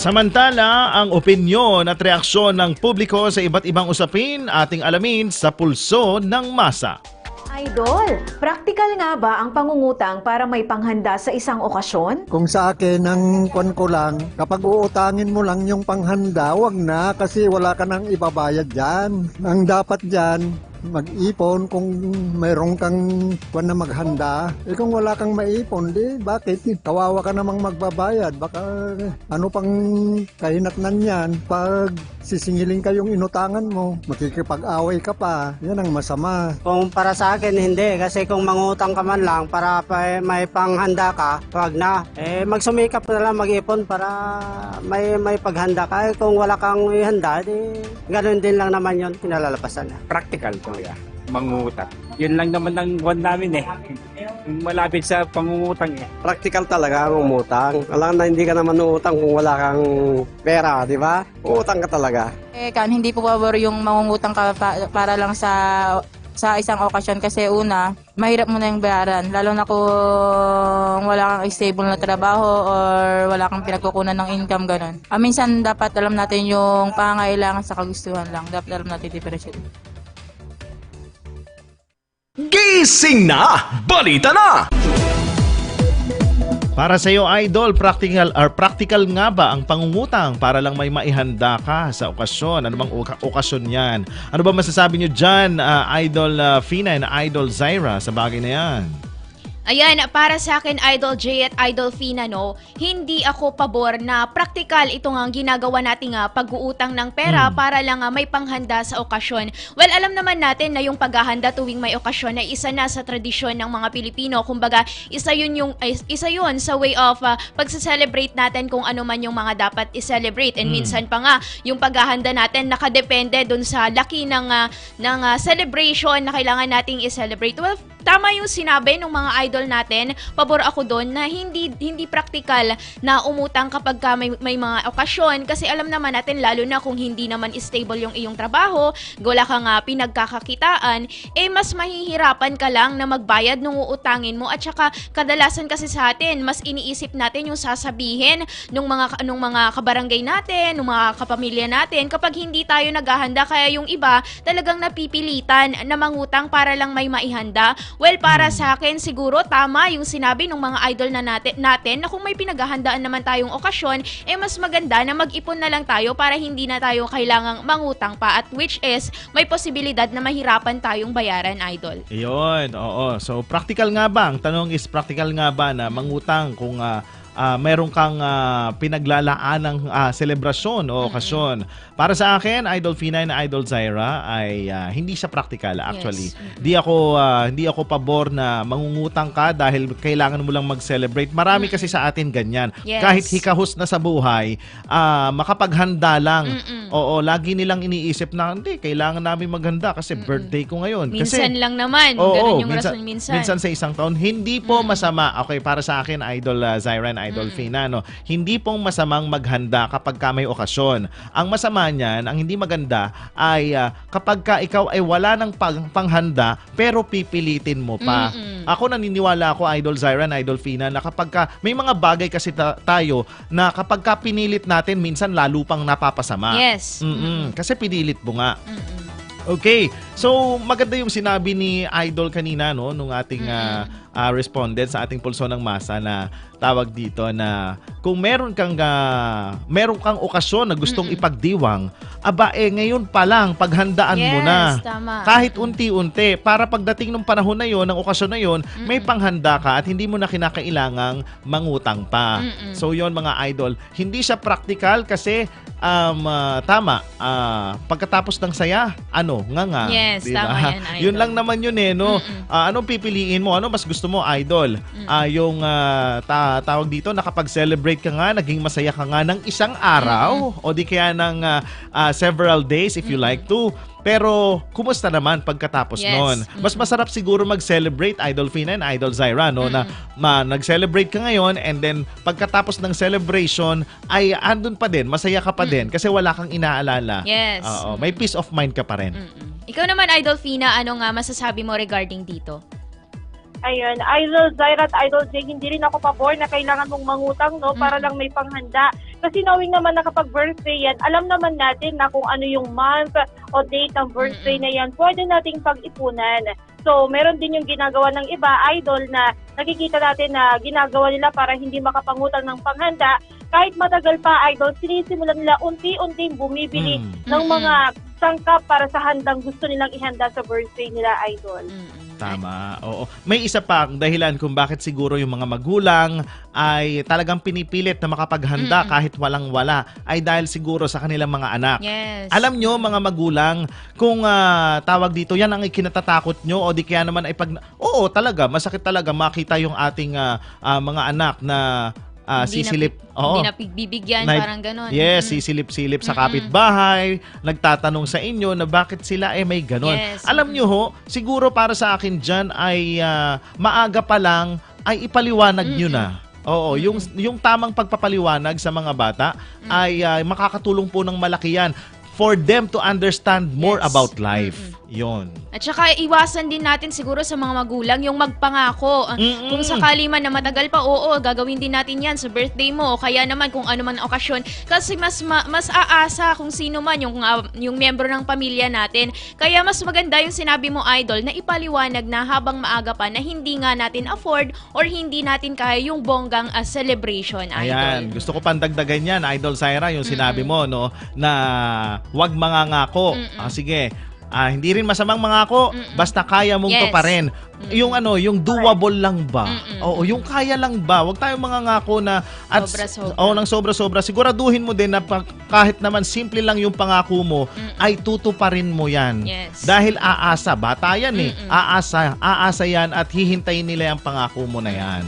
Samantala, ang opinyon at reaksyon ng publiko sa iba't ibang usapin ating alamin sa pulso ng masa. Idol, praktikal nga ba ang pangungutang para may panghanda sa isang okasyon? Kung sa akin, ang kwan ko lang, kapag uutangin mo lang yung panghanda, wag na kasi wala ka nang ibabayad dyan. Ang dapat dyan, mag-ipon kung mayroong kang kwan na maghanda. Eh kung wala kang maipon, di bakit? Kawawa ka namang magbabayad. Baka ano pang kahinatnan yan pag sisingilin ka yung inutangan mo, makikipag-away ka pa. Yan ang masama. Kung para sa akin, hindi. Kasi kung mangutang ka man lang para pa- may panghanda ka, wag na. Eh, magsumikap na lang mag-ipon para may, may paghanda ka. Eh, kung wala kang ihanda, di ganun din lang naman yun, pinalalapasan na. practical talaga, mangungutang. Yun lang naman ang buwan namin eh. Malapit sa pangungutang eh. Practical talaga ang umutang. Alam na hindi ka naman uutang kung wala kang pera, di ba? Uutang ka talaga. Eh, kan, hindi po pabor yung mangungutang ka pa- para lang sa sa isang okasyon kasi una, mahirap mo na yung bayaran. Lalo na kung wala kang stable na trabaho or wala kang pinagkukunan ng income, ganun. Ah, minsan dapat alam natin yung pangangailangan sa kagustuhan lang. Dapat alam natin differentiate. Gising na! Balita na! Para sa iyo, idol, practical or practical nga ba ang pangungutang para lang may maihanda ka sa okasyon? Ano bang oka- okasyon 'yan? Ano ba masasabi niyo diyan, ah, idol ah, Fina and idol Zaira sa bagay na 'yan? Ayan, para sa akin, Idol J at Idol Fina, no, hindi ako pabor na praktikal itong ang ginagawa nating uh, pag-uutang ng pera para lang ah, may panghanda sa okasyon. Well, alam naman natin na yung paghahanda tuwing may okasyon ay isa na sa tradisyon ng mga Pilipino. Kumbaga, isa yun, yung, ay, isa yun sa way of uh, pagsa-celebrate natin kung ano man yung mga dapat i-celebrate. And minsan pa nga, yung paghahanda natin nakadepende dun sa laki ng, ah, ng ah, celebration na kailangan nating i-celebrate. Well, tama yung sinabi ng mga idol natin. Pabor ako doon na hindi hindi praktikal na umutang kapag ka may, may mga okasyon kasi alam naman natin lalo na kung hindi naman stable yung iyong trabaho, wala ka nga pinagkakakitaan, eh mas mahihirapan ka lang na magbayad ng uutangin mo at saka kadalasan kasi sa atin mas iniisip natin yung sasabihin ng mga nung mga kabarangay natin, ng mga kapamilya natin kapag hindi tayo naghahanda kaya yung iba talagang napipilitan na mangutang para lang may maihanda. Well, para sa akin siguro tama yung sinabi ng mga idol na natin, natin na kung may pinaghahandaan naman tayong okasyon, eh mas maganda na mag-ipon na lang tayo para hindi na tayo kailangang mangutang pa at which is may posibilidad na mahirapan tayong bayaran, idol. Iyon, oo. So, practical nga ba? Ang tanong is, practical nga ba na mangutang kung ah, ah, meron kang ah, pinaglalaan ng ah, selebrasyon o okasyon? Para sa akin, Idol Fina and Idol Zaira ay ah, hindi siya practical actually. Yes. Di ako ah, hindi ako pabor na mangungutang ka dahil kailangan mo lang mag-celebrate. Marami kasi sa atin ganyan. Yes. Kahit hikahos na sa buhay, ah, makapaghanda lang. Mm-mm. Oo, lagi nilang iniisip na hindi kailangan namin maghanda kasi birthday ko ngayon. Minsan kasi lang naman, Oo, ganun yung minsan, rason minsan. minsan sa isang taon, hindi po masama. Okay, para sa akin, Idol uh, Zyra and Idol Fina, no? Hindi pong masamang maghanda kapag ka may okasyon. Ang masama niyan, ang hindi maganda, ay ah, kapag ka ikaw ay wala ng pang- panghanda, pero pipilitin mo pa. Mm-mm. Ako naniniwala ako, Idol Zyra and Idol Fina, na kapag ka, may mga bagay kasi ta- tayo na kapag ka pinilit natin, minsan lalo pang napapasama. Yes. Mm-mm. Kasi pinilit mo nga. Mm-mm. Okay. So, maganda yung sinabi ni Idol kanina, no? Nung ating ah, ah, respondent sa ating pulso ng masa na tawag dito na kung meron kang ah, meron kang okasyon na gustong ipagdiwang, aba eh ngayon pa lang paghandaan mo Yes, na. tama. Kahit unti-unti para pagdating ng panahon na yon, ng okasyon na yon, may panghanda ka at hindi mo na kinakailangang mangutang pa. Mm-mm. So yon mga idol, hindi siya practical kasi um, ah, tama, ah, pagkatapos ng saya, ano, nga nga. Yes, di ba? tama yan, idol. Yun lang naman yun eh, no? Mm-mm. Ah, anong pipiliin mo? Ano mas gusto mo, idol? Ah, yung ah, ta- tawag dito, nakapag-celebrate ka nga, naging masaya ka nga ng isang araw o di kaya ng ah, ah, several days if you like to. Pero, kumusta naman pagkatapos Yes. nun? Mas masarap siguro mag-celebrate, Idol Fina and Idol Zyra, no? Na ma, nag-celebrate ka ngayon and then pagkatapos ng celebration ay andun pa din, masaya ka pa din kasi wala kang inaalala. Yes. Oo, may peace of mind ka pa rin. Mm-mm. Ikaw naman, Idol Fina, ano nga masasabi mo regarding dito? Ayun, Idol Zaira at Idol Jay, hindi rin ako pabor na kailangan mong mangutang, no? Para lang may panghanda. Kasi knowing naman na kapag birthday yan, alam naman natin na kung ano yung month o date ng birthday na yan, pwede nating pag-ipunan. So, meron din yung ginagawa ng iba, idol, na nakikita natin na ginagawa nila para hindi makapangutang ng panghanda. Kahit matagal pa, idol, sinisimulan nila unti-unting bumibili Mm. ng mga sangkap para sa handang gusto nilang ihanda sa birthday nila, idol. Mm-mm. Tama. Oo. May isa pa ang dahilan kung bakit siguro yung mga magulang ay talagang pinipilit na makapaghanda Mm-mm. kahit walang-wala ay dahil siguro sa kanilang mga anak. Yes. Alam nyo mga magulang kung ah, tawag dito yan ang ikinatatakot nyo o di kaya naman ay pag Oo, talaga masakit talaga makita yung ating ah, ah, mga anak na ah, Hindi na sisilip. pi- Oo. Hindi na bibigyan, Na- parang ganon. Yes, Mm-mm. sisilip-silip sa kapitbahay, nagtatanong sa inyo na bakit sila eh may ganon. Yes. Alam nyo ho, siguro para sa akin dyan ay ah, maaga pa lang ay ipaliwanag nyo na. Oo, yung yung tamang pagpapaliwanag sa mga bata ay ah, makakatulong po ng malaki yan for them to understand more Yes. about life. Yon. At saka iwasan din natin siguro sa mga magulang yung magpangako. Mm-mm. Kung sakali man na matagal pa, oo, gagawin din natin yan sa birthday mo. O kaya naman kung ano man ang okasyon. Kasi mas ma- mas aasa kung sino man yung, ah, yung miyembro ng pamilya natin. Kaya mas maganda yung sinabi mo, Idol, na ipaliwanag na habang maaga pa na hindi nga natin afford or hindi natin kaya yung bonggang ah, celebration, Idol. Ayan, gusto ko pandagdagan yan, Idol Syra, yung sinabi mo, no, na wag mangangako. Mm-mm. Ah, sige, ah, hindi rin masamang mangako, Mm-mm. basta kaya mong to Yes. pa rin. Yung ano, yung doable lang ba? Mm-mm. Oo, yung kaya lang ba? Wag tayong mangangako na at Sobra-sobra. Oo, ng sobra-sobra. Siguraduhin mo din na pag- kahit naman simple lang yung pangako mo, ay tutuparin mo yan. Yes. Dahil aasa, bata yan eh. Mm-mm. Aasa, aasa yan at hihintayin nila yung pangako mo na yan.